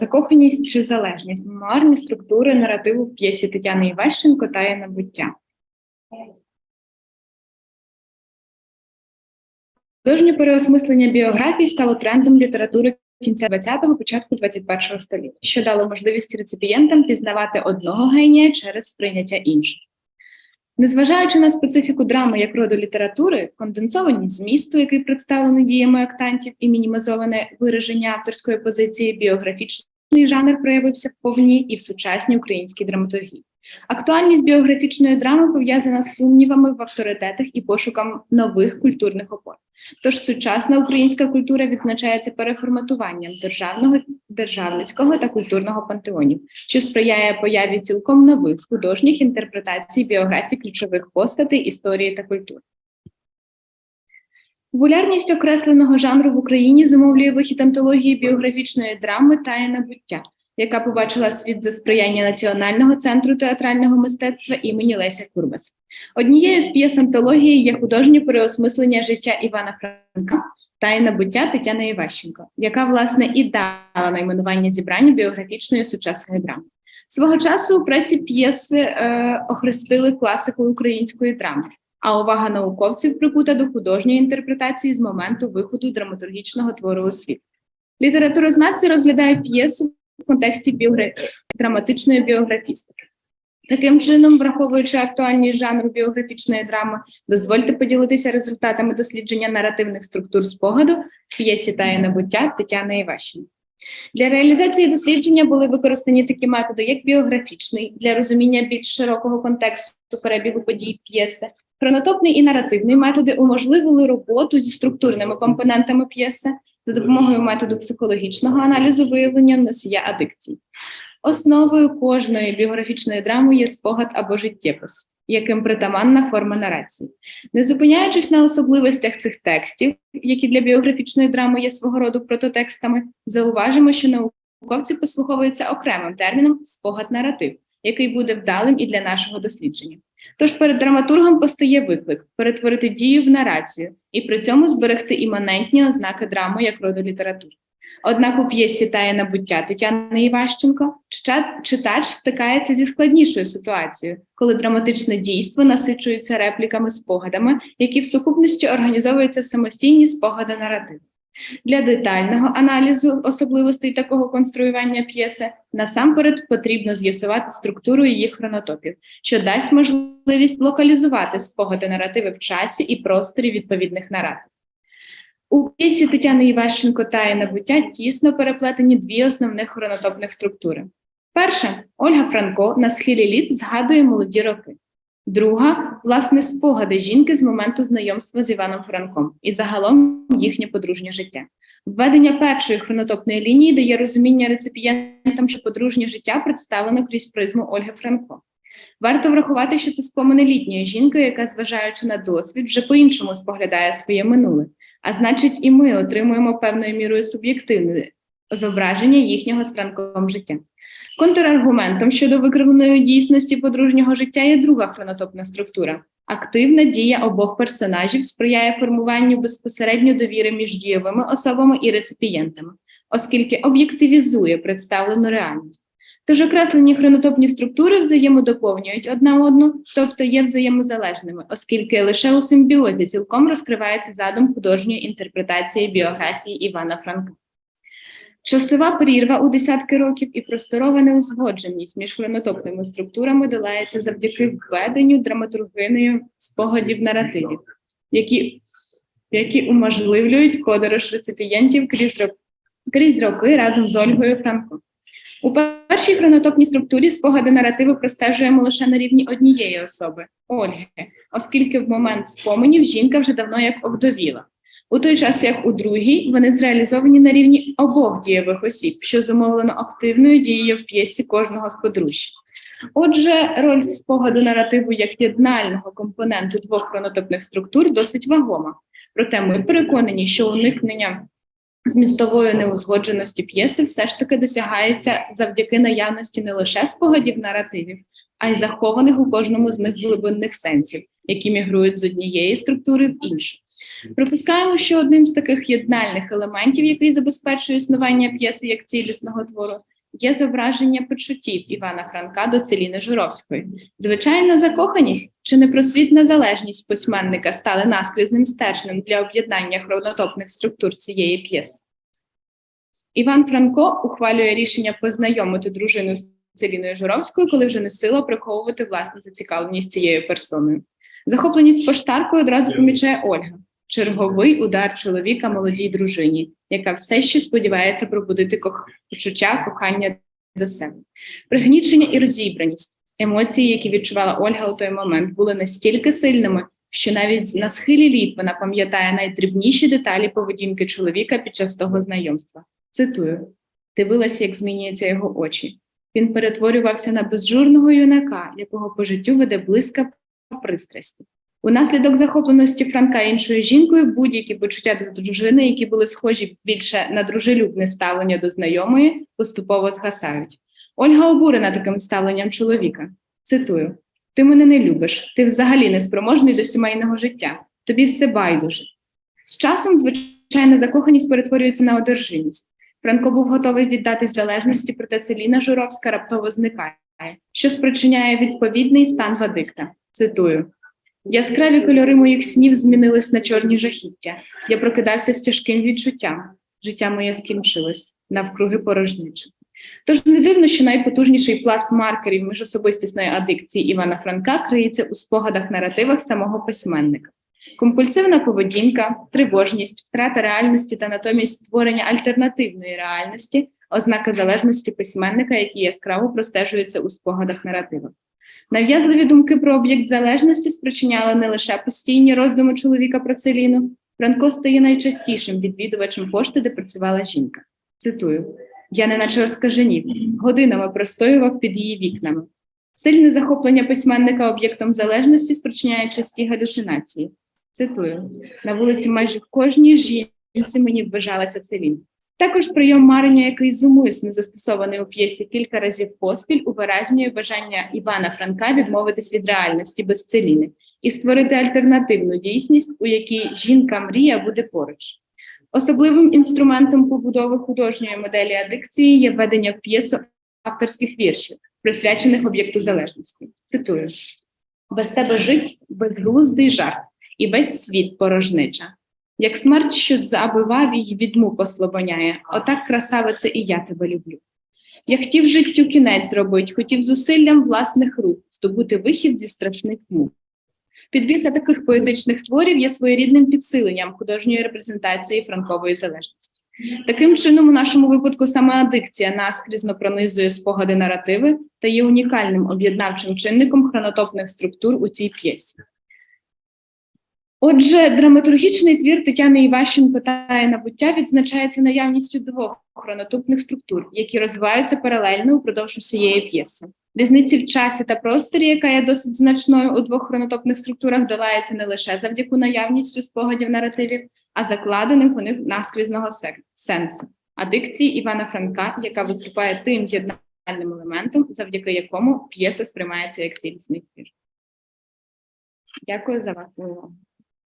закоханість чи залежність, мемуарні структури наративу в п'єсі Тетяни Іващенко та набуття. Художнє переосмислення біографії стало трендом літератури кінця 20-го, початку 21-го століття, що дало можливість реципієнтам пізнавати одного генія через сприйняття іншого. Незважаючи на специфіку драми як роду літератури, конденсованість змісту, який представлений діями актантів, і мінімізоване вираження авторської позиції, біографічний жанр проявився в повній і в сучасній українській драматургії. Актуальність біографічної драми пов'язана з сумнівами в авторитетах і пошуком нових культурних опор. Тож сучасна українська культура відзначається переформатуванням державного, державницького та культурного пантеонів, що сприяє появі цілком нових художніх інтерпретацій біографій ключових постатей історії та культури. Популярність окресленого жанру в Україні зумовлює вихід антології біографічної драми та і набуття, яка побачила світ за сприяння Національного центру театрального мистецтва імені Леся Курбас. Однією з п'єс антології є художнє переосмислення життя Івана Франка та й набуття Тетяни Іващенко, яка, власне, і дала найменування зібранню біографічної сучасної драми. Свого часу у пресі п'єси е, охрестили класикою української драми, а увага науковців прикута до художньої інтерпретації з моменту виходу драматургічного твору у світ. Літературознавці розглядають п'єсу в контексті біогра... драматичної біографістики. Таким чином, враховуючи актуальність жанру біографічної драми, дозвольте поділитися результатами дослідження наративних структур спогаду з п'єсі та набуття Тетяни Іващенко. Для реалізації дослідження були використані такі методи, як біографічний для розуміння більш широкого контексту перебігу подій п'єси, хронотопний і наративний методи уможливили роботу зі структурними компонентами п'єси за допомогою методу психологічного аналізу виявлення носія адикцій. Основою кожної біографічної драми є спогад або життєпис, яким притаманна форма нарації. Не зупиняючись на особливостях цих текстів, які для біографічної драми є свого роду прототекстами, зауважимо, що науковці послуховуються окремим терміном спогад-наратив, який буде вдалим і для нашого дослідження. Тож перед драматургом постає виклик перетворити дію в нарацію і при цьому зберегти іманентні ознаки драми як роду літератури. Однак у п'єсі тає набуття Тетяни Іващенко читач стикається зі складнішою ситуацією, коли драматичне дійство насичується репліками спогадами, які в сукупності організовуються в самостійні спогади наративу. Для детального аналізу особливостей такого конструювання п'єси насамперед потрібно з'ясувати структуру її хронотопів, що дасть можливість локалізувати спогади наративи в часі і просторі відповідних наратив. У п'єсі Тетяни Іващенко та набуття тісно переплетені дві основних хронотопних структури. Перша Ольга Франко на схилі літ згадує молоді роки. Друга власне спогади жінки з моменту знайомства з Іваном Франком і загалом їхнє подружнє життя. Введення першої хронотопної лінії дає розуміння реципієнтам, що подружнє життя представлено крізь призму Ольги Франко. Варто врахувати, що це спомини літньої жінки, яка, зважаючи на досвід, вже по-іншому споглядає своє минуле. А значить, і ми отримуємо певною мірою суб'єктивне зображення їхнього з Франком життя. Контраргументом щодо викривленої дійсності подружнього життя є друга хронотопна структура. Активна дія обох персонажів сприяє формуванню безпосередньо довіри між дієвими особами і реципієнтами, оскільки об'єктивізує представлену реальність. Тож окреслені хронотопні структури взаємодоповнюють одна одну, тобто є взаємозалежними, оскільки лише у симбіозі цілком розкривається задум художньої інтерпретації біографії Івана Франка. Часова прірва у десятки років і просторова неузгодженість між хронотопними структурами долається завдяки введенню драматургиною спогадів наративів, які які уможливлюють подорож реципієнтів крізь, крізь роки разом з Ольгою Франко. У першій хронотопній структурі спогади наративи простежуємо лише на рівні однієї особи Ольги, оскільки в момент споменів жінка вже давно як овдовіла. У той час, як у другій, вони зреалізовані на рівні обох дієвих осіб, що зумовлено активною дією в п'єсі кожного з подружжя. Отже, роль спогаду наративу як єднального компоненту двох хронотопних структур досить вагома. Проте ми переконані, що уникнення змістової неузгодженості п'єси все ж таки досягається завдяки наявності не лише спогадів наративів, а й захованих у кожному з них глибинних сенсів, які мігрують з однієї структури в іншу. Припускаємо, що одним з таких єднальних елементів, який забезпечує існування п'єси як цілісного твору, є зображення почуттів Івана Франка до Целіни Журовської. Звичайна закоханість чи непросвітна залежність письменника стали наскрізним стержнем для об'єднання хронотопних структур цієї п'єси. Іван Франко ухвалює рішення познайомити дружину з Целіною Журовською, коли вже не сила приховувати власну зацікавленість цією персоною. Захопленість поштаркою одразу помічає Ольга. Черговий удар чоловіка молодій дружині, яка все ще сподівається пробудити кох... почуття кохання до себе. Пригнічення і розібраність, емоції, які відчувала Ольга у той момент, були настільки сильними, що навіть на схилі літ вона пам'ятає найдрібніші деталі поведінки чоловіка під час того знайомства. Цитую: дивилася, як змінюються його очі. Він перетворювався на безжурного юнака, якого по життю веде близька пристрасті. Унаслідок захопленості Франка іншою жінкою будь-які почуття до дружини, які були схожі більше на дружелюбне ставлення до знайомої, поступово згасають. Ольга обурена таким ставленням чоловіка. Цитую: Ти мене не любиш, ти взагалі не спроможний до сімейного життя, тобі все байдуже. З часом звичайна закоханість перетворюється на одержимість. Франко був готовий віддатись залежності, проте Целіна Журовська раптово зникає, що спричиняє відповідний стан Вадикта. Цитую: Яскраві кольори моїх снів змінились на чорні жахіття. Я прокидався з тяжким відчуттям. Життя моє скінчилось навкруги порожнича. Тож не дивно, що найпотужніший пласт маркерів міжособистісної адикції Івана Франка криється у спогадах наративах самого письменника. Компульсивна поведінка, тривожність, втрата реальності та натомість створення альтернативної реальності ознаки залежності письменника, які яскраво простежуються у спогадах наративах. Нав'язливі думки про об'єкт залежності спричиняли не лише постійні роздуми чоловіка про Целіну. Франко стає найчастішим відвідувачем пошти, де працювала жінка. Цитую: я неначе розкаженів, годинами простоював під її вікнами. Сильне захоплення письменника об'єктом залежності спричиняє часті галюцинації. Цитую: на вулиці майже кожній жінці мені вважалася Целін. Також прийом марення, який зумисно застосований у п'єсі кілька разів поспіль, увиразнює бажання Івана Франка відмовитись від реальності без Целіни і створити альтернативну дійсність, у якій жінка мрія буде поруч. Особливим інструментом побудови художньої моделі адикції є введення в п'єсу авторських віршів, присвячених об'єкту залежності. Цитую: без тебе жить безглуздий жарт, і весь світ порожнича. Як смерть, що забивав її від мук ослабоняє, отак красавице і я тебе люблю. Я хотів життю кінець зробить, хотів зусиллям власних рук здобути вихід зі страшних мук. Підбір для таких поетичних творів є своєрідним підсиленням художньої репрезентації франкової залежності. Таким чином, у нашому випадку саме адикція наскрізно пронизує спогади наративи та є унікальним об'єднавчим чинником хронотопних структур у цій п'єсі. Отже, драматургічний твір Тетяни Іващенко та набуття відзначається наявністю двох хронотопних структур, які розвиваються паралельно упродовж усієї п'єси. Різниці в часі та просторі, яка є досить значною у двох хронотопних структурах, долається не лише завдяки наявністю спогадів наративів, а закладених у них наскрізного сенсу адикції Івана Франка, яка виступає тим єднальним елементом, завдяки якому п'єса сприймається як цілісний твір. Дякую за вашу увагу.